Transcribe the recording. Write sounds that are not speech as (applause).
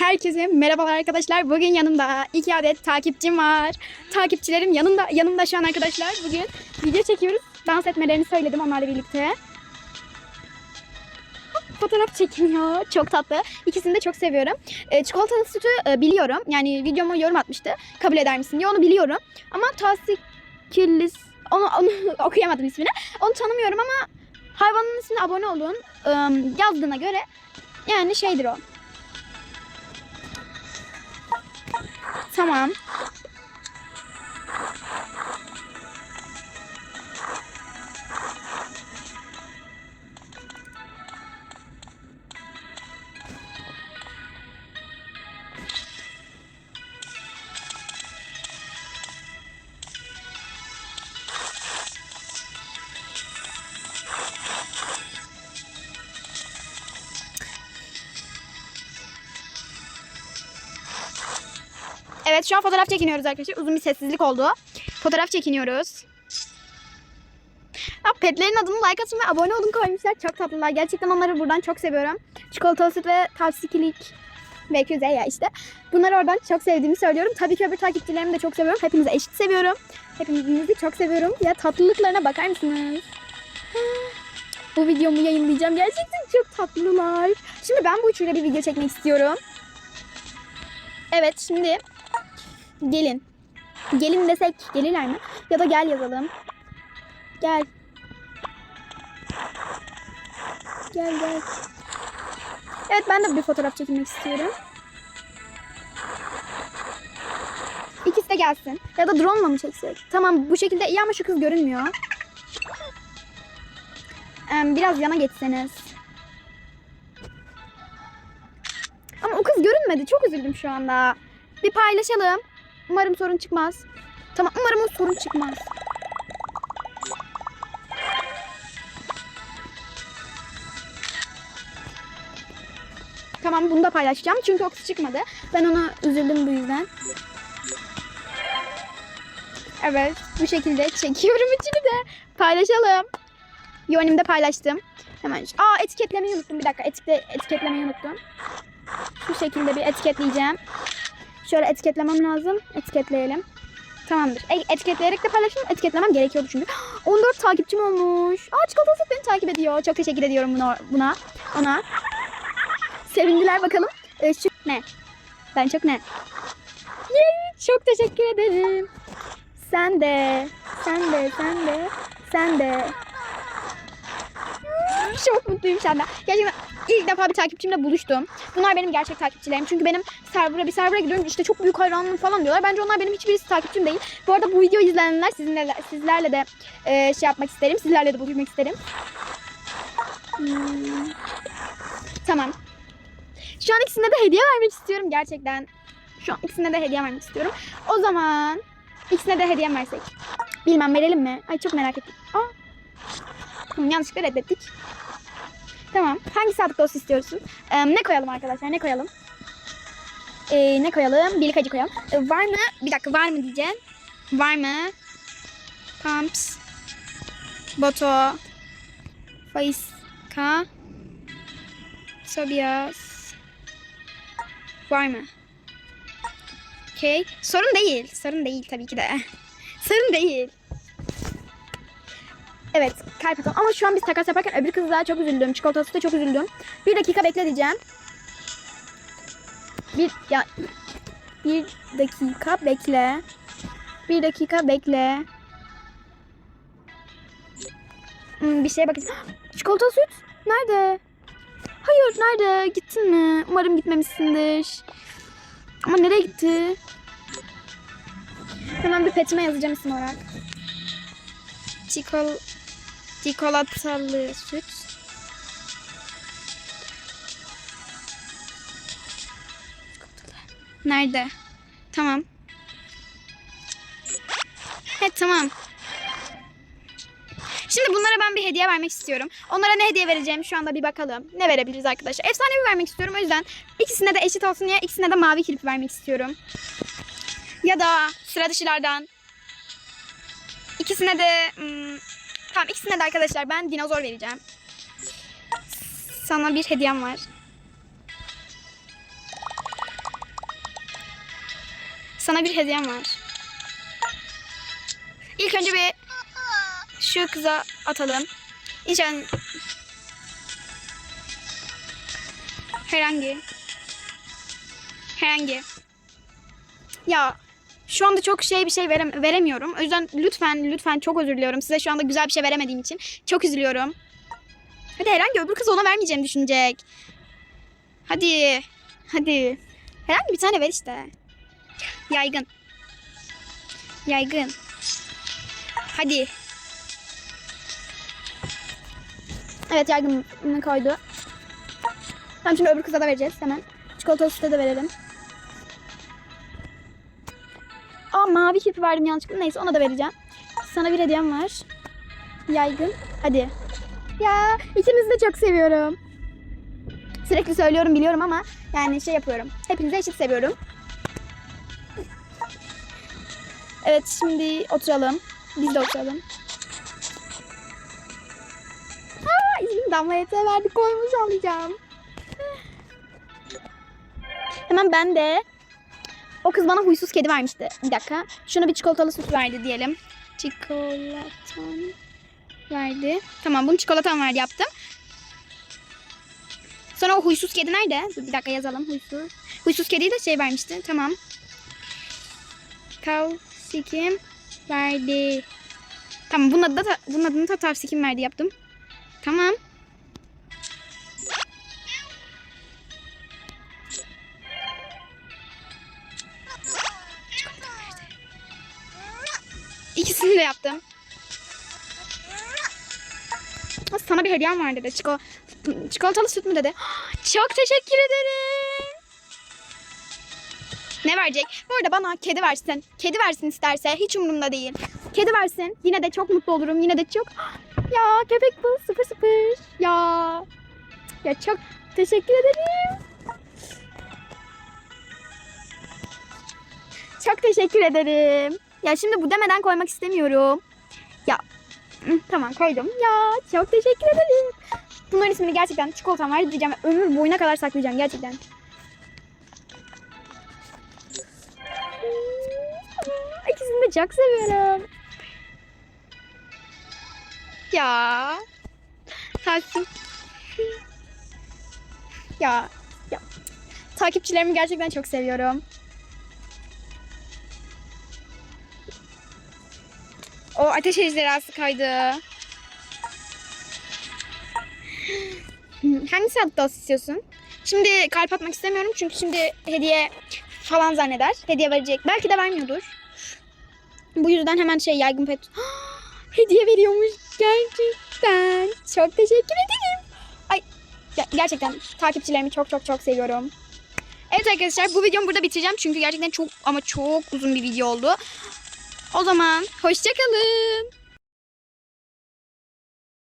Herkese merhabalar arkadaşlar. Bugün yanımda iki adet takipçim var. Takipçilerim yanımda yanımda şu an arkadaşlar. Bugün video çekiyoruz. Dans etmelerini söyledim onlarla birlikte. Fotoğraf çekiniyor. Çok tatlı. İkisini de çok seviyorum. E, çikolatalı sütü e, biliyorum. Yani videoma yorum atmıştı. Kabul eder misin diye onu biliyorum. Ama Tasikillis onu, onu (laughs) okuyamadım ismini. Onu tanımıyorum ama hayvanın ismine abone olun. E, yazdığına göre yani şeydir o. Tamam. Evet şu an fotoğraf çekiniyoruz arkadaşlar. Uzun bir sessizlik oldu. Fotoğraf çekiniyoruz. Ya petlerin adını like atın ve abone olun koymuşlar. Çok tatlılar. Gerçekten onları buradan çok seviyorum. Çikolatalı süt ve tavsikilik ve küze ya işte. Bunları oradan çok sevdiğimi söylüyorum. Tabii ki öbür takipçilerimi de çok seviyorum. Hepinizi eşit seviyorum. Hepinizi çok seviyorum. Ya tatlılıklarına bakar mısınız? (gasps) Bu videomu yayınlayacağım. Gerçekten çok tatlılar. Şimdi ben bu üçüyle bir video çekmek istiyorum. Evet şimdi gelin. Gelin desek gelirler mi? Ya da gel yazalım. Gel. Gel gel. Evet ben de bir fotoğraf çekilmek istiyorum. İkisi de gelsin. Ya da drone mı çeksek? Tamam bu şekilde iyi ama şu kız görünmüyor. Ee, biraz yana geçseniz. Ama o kız görünmedi. Çok üzüldüm şu anda. Bir paylaşalım. Umarım sorun çıkmaz. Tamam umarım o sorun çıkmaz. Tamam bunu da paylaşacağım. Çünkü o kız çıkmadı. Ben ona üzüldüm bu yüzden. Evet bu şekilde çekiyorum (laughs) üçünü de. Paylaşalım. Yönümde paylaştım. Hemen. Aa etiketlemeyi unuttum. Bir dakika etikle, etiketlemeyi unuttum. Bu şekilde bir etiketleyeceğim. Şöyle etiketlemem lazım. Etiketleyelim. Tamamdır. E- etiketleyerek de paylaşım etiketlemem gerekiyordu çünkü. (gasps) 14 takipçim olmuş. Aa çikolatası beni takip ediyor. Çok teşekkür ediyorum buna. buna ona. Sevindiler bakalım. Ee, şu ne? Ben çok ne? Yay, çok teşekkür ederim. Sen de. Sen de. Sen de. Sen de. Çok mutluyum senden. Gerçekten ilk defa bir takipçimle buluştum. Bunlar benim gerçek takipçilerim. Çünkü benim server'a bir server'a gidiyorum işte çok büyük hayranım falan diyorlar. Bence onlar benim hiçbirisi takipçim değil. Bu arada bu videoyu izleyenler sizinle, sizlerle de e, şey yapmak isterim. Sizlerle de buluşmak isterim. Hmm. Tamam. Şu an ikisine de hediye vermek istiyorum gerçekten. Şu an ikisine de hediye vermek istiyorum. O zaman ikisine de hediye versek. Bilmem verelim mi? Ay çok merak ettim. Aa. Yanlışlıkla reddettik. Tamam. Hangi sadık dost istiyorsun? Ee, ne koyalım arkadaşlar? Ne koyalım? Ee, ne koyalım? Birlik acı koyalım. Ee, var mı? Bir dakika var mı diyeceğim. Var mı? Pumps. Boto. Faiska. Sobias. Var mı? Okey. Sorun değil. Sorun değil tabii ki de. (laughs) Sorun değil. Evet kalp atalım. Ama şu an biz takas yaparken öbür kızlara çok üzüldüm. Çikolatası da çok üzüldüm. Bir dakika bekle diyeceğim. Bir ya bir dakika bekle. Bir dakika bekle. Hmm, bir şeye bakacağım. (gasps) Çikolata süt nerede? Hayır nerede? Gittin mi? Umarım gitmemişsindir. Ama nereye gitti? Hemen bir petime yazacağım isim olarak. Çikol çikolatalı süt. Nerede? Tamam. Evet tamam. Şimdi bunlara ben bir hediye vermek istiyorum. Onlara ne hediye vereceğim şu anda bir bakalım. Ne verebiliriz arkadaşlar? Efsanevi vermek istiyorum. O yüzden ikisine de eşit olsun diye ikisine de mavi kirpi vermek istiyorum. Ya da sıra dışılardan ikisine de hmm, tamam ikisine de arkadaşlar ben dinozor vereceğim. Sana bir hediyem var. Sana bir hediyem var. İlk önce bir şu kıza atalım. İnşallah herhangi herhangi ya şu anda çok şey bir şey verem veremiyorum. O yüzden lütfen lütfen çok özür diliyorum. Size şu anda güzel bir şey veremediğim için çok üzülüyorum. Hadi herhangi öbür kız ona vermeyeceğimi düşünecek. Hadi. Hadi. Herhangi bir tane ver işte. Yaygın. Yaygın. Hadi. Evet yaygınını koydu. Tamam şimdi öbür kıza da vereceğiz hemen. Çikolatalı süte de verelim. Aa mavi kirpi verdim yanlışlıkla. Neyse ona da vereceğim. Sana bir hediyem var. Yaygın. Hadi. Ya ikinizi de çok seviyorum. Sürekli söylüyorum biliyorum ama yani şey yapıyorum. Hepinizi eşit seviyorum. Evet şimdi oturalım. Biz de oturalım. Aa, İzmir damla yeter verdi koymuş alacağım. Hemen ben de o kız bana huysuz kedi vermişti. Bir dakika. Şuna bir çikolatalı süt verdi diyelim. Çikolatam verdi. Tamam bunu çikolatam verdi yaptım. Sonra o huysuz kedi nerede? Dur bir dakika yazalım. Huysuz. Huysuz kediyi de şey vermişti. Tamam. Tavsikim verdi. Tamam bunun, adı da, bunun adını da tavsikim verdi yaptım. Tamam. İkisini de yaptım. Sana bir hediyem var dedi. Çiko çikolatalı süt mü dedi. Çok teşekkür ederim. Ne verecek? Bu arada bana kedi versin. Kedi versin isterse. Hiç umurumda değil. Kedi versin. Yine de çok mutlu olurum. Yine de çok... Ya köpek bu sıfır sıfır. Ya. Ya çok teşekkür ederim. Çok teşekkür ederim. Ya şimdi bu demeden koymak istemiyorum. Ya tamam koydum. Ya çok teşekkür ederim. Bunların ismini gerçekten çikolatam var diyeceğim. Ömür boyuna kadar saklayacağım gerçekten. İkisini de çok seviyorum. Ya. Takip. Ya. Ya. Takipçilerimi gerçekten çok seviyorum. Ateş ejderhası kaydı. Hangisi Adidas istiyorsun? Şimdi kalp atmak istemiyorum çünkü şimdi hediye falan zanneder. Hediye verecek. Belki de vermiyordur. Bu yüzden hemen şey yaygın pet. (gasps) hediye veriyormuş gerçekten. Çok teşekkür ederim. Ay ge- gerçekten takipçilerimi çok çok çok seviyorum. Evet arkadaşlar bu videomu burada bitireceğim çünkü gerçekten çok ama çok uzun bir video oldu. O zaman hoşçakalın.